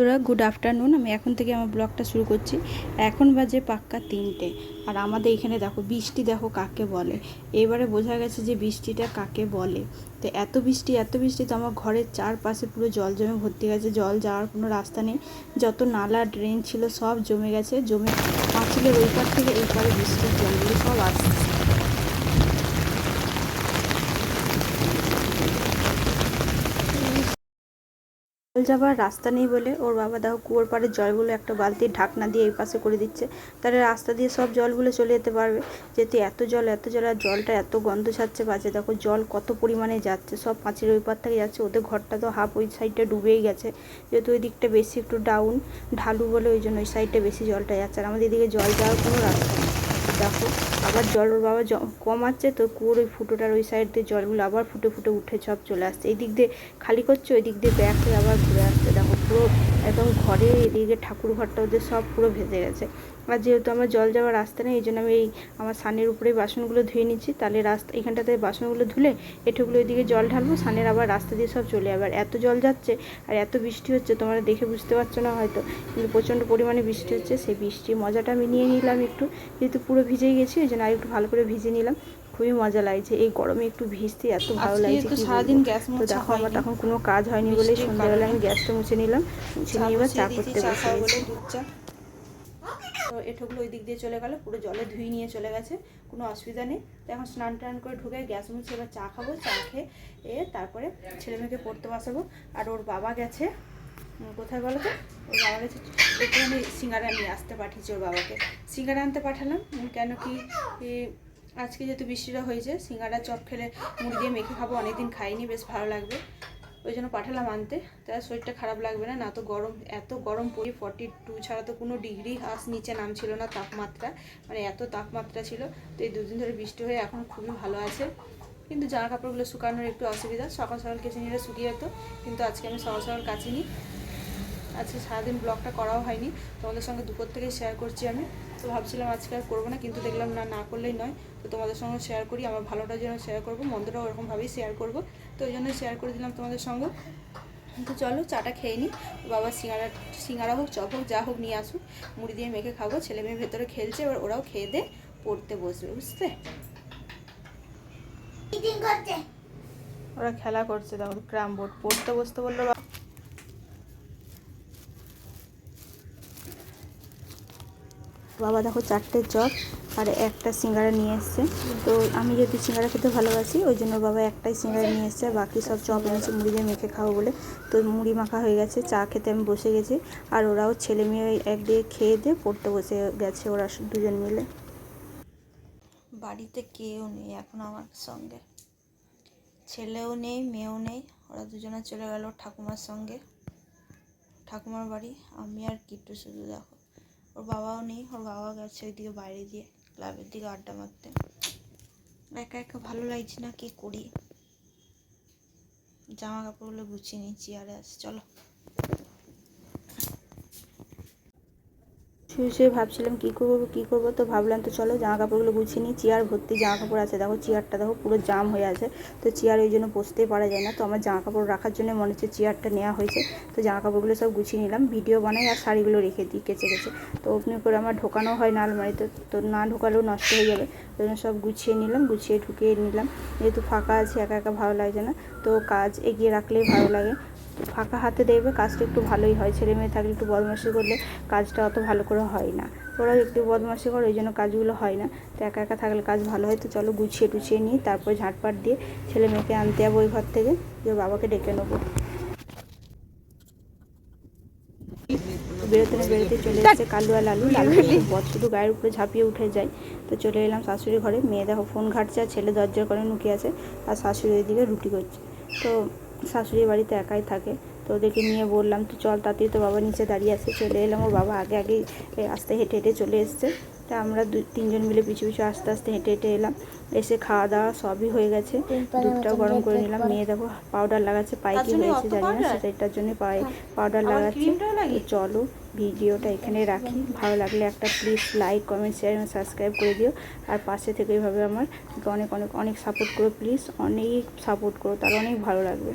তোরা good afternoon আমি এখন থেকে আমার ব্লগটা শুরু করছি। এখন বাজে পাক্কা তিনটে। আর আমাদের এখানে দেখো, বৃষ্টি দেখো কাকে বলে। এবারে বোঝা গেছে যে বৃষ্টিটা কাকে বলে। তো এত বৃষ্টি এত বৃষ্টি তো আমার ঘরের চারপাশে পুরো জল জমে ভর্তি গেছে জল যাওয়ার কোনো রাস্তা নেই। যত নালা, ড্রেন ছিল সব জমে গেছে। জমে পাঁচিলের ওই পার থেকে এই পারে বৃষ্টির জলগুলো সব আসছে। জল যাবার রাস্তা নেই বলে ওর বাবা দেখো কুয়োর পাড়ের জলগুলো একটা বালতির ঢাকনা দিয়ে এই পাশে করে দিচ্ছে। তাহলে রাস্তা দিয়ে সব জলগুলো চলে যেতে পারবে। যেহেতু এত জল এত জল আর জলটা এত গন্ধ ছাড়ছে বাজে দেখো জল কত পরিমাণে যাচ্ছে। সব পাঁচের ওই পার থেকে যাচ্ছে, ওদের ঘরটা তো হাফ ওই সাইডটা ডুবেই গেছে। যেহেতু ওই দিকটা বেশি একটু ডাউন ঢালু বলে ওই জন্য ওই সাইডটা বেশি জলটা যাচ্ছে। আর আমাদের এদিকে জল যাওয়ার কোনো রাস্তা দেখো, আবার জল ওর বাবা কম কমাচ্ছে তো কুয়োর ওই ফুটোটার ওই সাইড দিয়ে জলগুলো আবার ফুটে ফুটে উঠে সব চলে আসছে। এই দিক দিয়ে খালি করছে ওই দিক দিয়ে ব্যাক হয়ে আবার ঘুরে আসছে। দেখো পুরো একদম ঘরে এদিকে ঠাকুর ঘরটা ওদের সব পুরো ভেসে গেছে। আর যেহেতু আমার জল যাওয়ার রাস্তা নেই, এই জন্য আমি এই আমার সানের উপরে বাসনগুলো ধুয়ে নিচ্ছি। তাহলে রাস্তা, এখানটাতে বাসনগুলো ধুলে এটুকুলো ওইদিকে জল ঢালবো, সানের আবার রাস্তা দিয়ে সব চলে যাবে। আর এত জল যাচ্ছে আর এত বৃষ্টি হচ্ছে, তোমরা দেখে বুঝতে পারছ না হয়তো। কিন্তু প্রচণ্ড পরিমাণে বৃষ্টি হচ্ছে, সেই বৃষ্টির মজাটা আমি নিয়ে নিলাম একটু। যেহেতু পুরো ভিজেই গেছি, ওই জন্য আর একটু ভালো করে ভিজে নিলাম। খুবই মজা লাগছে। এই গরমে একটু ভিজতে এত ভালো লাগছে সারাদিন গ্যাস তো মোছা দেখো আমার তখন কোনো কাজ হয়নি বলে সন্ধ্যাবেলা আমি গ্যাসটা মুছে নিলাম। মুছে নিয়ে এবার চা করতে বসে তো এঠোগুলো ওই দিক দিয়ে চলে গেল পুরো জলে ধুয়ে নিয়ে চলে গেছে কোনো অসুবিধা নেই। তো এখন স্নান টান করে ঢুকে গ্যাস মুছে এবার চা খাব চা খেয়ে এ তারপরে ছেলে মেয়েকে পড়তে বসাবো। আর ওর বাবা গেছে কোথায় বলো তো? ওর বাবা গেছে একটুখানি সিঙ্গারা নিয়ে আসতে পাঠিয়েছি ওর বাবাকে। সিঙ্গারা আনতে পাঠালাম কেন কি আজকে যেহেতু বৃষ্টিটা হয়েছে সিঙ্গারা চপ খেলে মুড়ি দিয়ে মেখে খাব, অনেকদিন খাইনি, বেশ ভালো লাগবে। ওই জন্য পাঠালাম আনতে। তার শরীরটা খারাপ লাগবে না না তো গরম, এত গরম পড়ি ফর্টি টু ছাড়া তো কোনো ডিগ্রি হাস নিচে নামছিল না তাপমাত্রা মানে এত তাপমাত্রা ছিল। তো এই দুদিন ধরে বৃষ্টি হয়ে এখন খুবই ভালো আছে। কিন্তু জামা কাপড়গুলো শুকানোর একটু অসুবিধা, সকাল সকাল কেচে নিলে শুকিয়ে যেত, কিন্তু আজকে আমি সকাল সকাল কাচিনি। আজকে সারাদিন ব্লগটা করাও হয়নি। তোমাদের সঙ্গে দুপুর থেকে শেয়ার করছি আমি। তো ভাবছিলাম আজকে আর করব না কিন্তু দেখলাম না না করলেই নয়। তো তোমাদের সঙ্গে শেয়ার করি আমার ভালোটা যেন শেয়ার করব মন্দটাও ওরকমভাবেই শেয়ার করব। তো ওই জন্য শেয়ার করে দিলাম তোমাদের সঙ্গে। তো চলো চাটা খেয়ে নিই বাবা সিঙ্গারা সিঙ্গারা হোক চপ হোক যা হোক নিয়ে আসুক। মুড়ি দিয়ে মেখে খাব ছেলে মেয়ে ভেতরে খেলছে এবার ওরাও খেয়ে দে পড়তে বসবে বুঝতে ওরা খেলা করছে দেখো ক্রাম বোর্ড পড়তে বসতে বলল বাবা দেখো চারটে চপ আর একটা সিঙ্গারা নিয়ে এসছে। তো আমি যেহেতু সিঙ্গারা খেতে ভালোবাসি, ওই জন্য বাবা একটাই সিঙ্গারা নিয়ে এসছে বাকি সব চপ এনেছে, মুড়ি দিয়ে মেখে খাব বলে। তো মুড়ি মাখা হয়ে গেছে, চা খেতে আমি বসে গেছি আর ওরাও ছেলে মেয়ে ওই একদিকে খেয়ে দিয়ে পড়তে বসে গেছে ওরা দুজন মিলে। বাড়িতে কেউ নেই এখন আমার সঙ্গে। ছেলেও নেই, মেয়েও নেই, ওরা দুজনে চলে গেল ঠাকুমার সঙ্গে। ঠাকুমার বাড়ি, আমি আর কিট্টু শুধু দেখো। ওর বাবাও নেই, ওর বাবা গেছে ওইদিকে বাইরে দিয়ে ক্লাবের দিকে আড্ডা মারতে। একা একা ভালো লাগছে না কি করি। জামা কাপড়গুলো গুছিয়ে নিচ্ছি চেয়ারে আছে চলো। শুয়ে শুয়ে ভাবছিলাম, কী করব কী করব? তো ভাবলাম তো চলো জামা কাপড়গুলো গুছিয়ে নিই। চেয়ার ভর্তি জামা কাপড় আছে। দেখো, চেয়ারটা দেখো, পুরো জাম হয়ে আছে। তো চেয়ার ওই জন্য বসতেই পারা যায় না। তো আমার জামা কাপড় রাখার জন্য মনে হচ্ছে চেয়ারটা নেওয়া হয়েছে। তো জামা কাপড়গুলো সব গুছিয়ে নিলাম। ভিডিও বানাই আর শাড়িগুলো রেখে দিই কেচে কেচে। তো ওপনি করে আমার ঢোকানো হয় না আলমারিতে। তো না ঢোকালেও নষ্ট হয়ে যাবে। ওই জন্য সব গুছিয়ে নিলাম, গুছিয়ে ঢুকিয়ে নিলাম। যেহেতু ফাঁকা আছে, একা একা ভালো লাগছে না। তো কাজ এগিয়ে রাখলেই ভালো লাগে। ফাঁকা হাতে দেখবে কাজটা একটু ভালোই হয়। ছেলে মেয়ে থাকলে একটু বদমাশি করলে কাজটা অত ভালো করে হয় না। ওরাও একটু বদমাশি করে ওই জন্য কাজগুলো হয় না। তো একা একা থাকলে কাজ ভালো হয় তো চলো গুছিয়ে টুছিয়ে নিই তারপর ঝাঁটপাট দিয়ে ছেলে মেয়েকে আনতে যাব ওই ঘর থেকে যে বাবাকে ডেকে নেব। বেরোতে না বেরোতে চলে এসেছে কালু আর লালু। লালু বদ শুধু গায়ের উপরে ঝাঁপিয়ে উঠে যায়। তো চলে এলাম শাশুড়ি ঘরে। মেয়ে দেখো ফোন ঘাটছে আর ছেলে দরজার করে লুকিয়ে আছে। আর শাশুড়ি ওইদিকে রুটি করছে। তো শাশুড়ি বাড়িতে একাই থাকে। তো ওদেরকে নিয়ে বললাম তো চল তাতেই তো বাবা নিচে দাঁড়িয়ে আসে চলে এলাম। ও বাবা আগে আগে আস্তে হেঁটে হেঁটে চলে এসছে। তা আমরা দু তিনজন মিলে পিছু পিছু আস্তে আস্তে হেঁটে হেঁটে এলাম। এসে খাওয়া দাওয়া সবই হয়ে গেছে। দুধটাও গরম করে নিলাম। মেয়ে দেখো পাউডার লাগাচ্ছে পায়ে কি হয়েছে জানি না সেটা এটার জন্য পায়ে পাউডার লাগাচ্ছে। তো চলো ভিডিওটা এখানে রাখি। ভালো লাগলে একটা প্লিজ লাইক কমেন্ট শেয়ার এবং সাবস্ক্রাইব করে দিও। আর পাশে থেকে এইভাবে আমার অনেক অনেক অনেক সাপোর্ট করো প্লিজ অনেক সাপোর্ট করো তার অনেক ভালো লাগবে।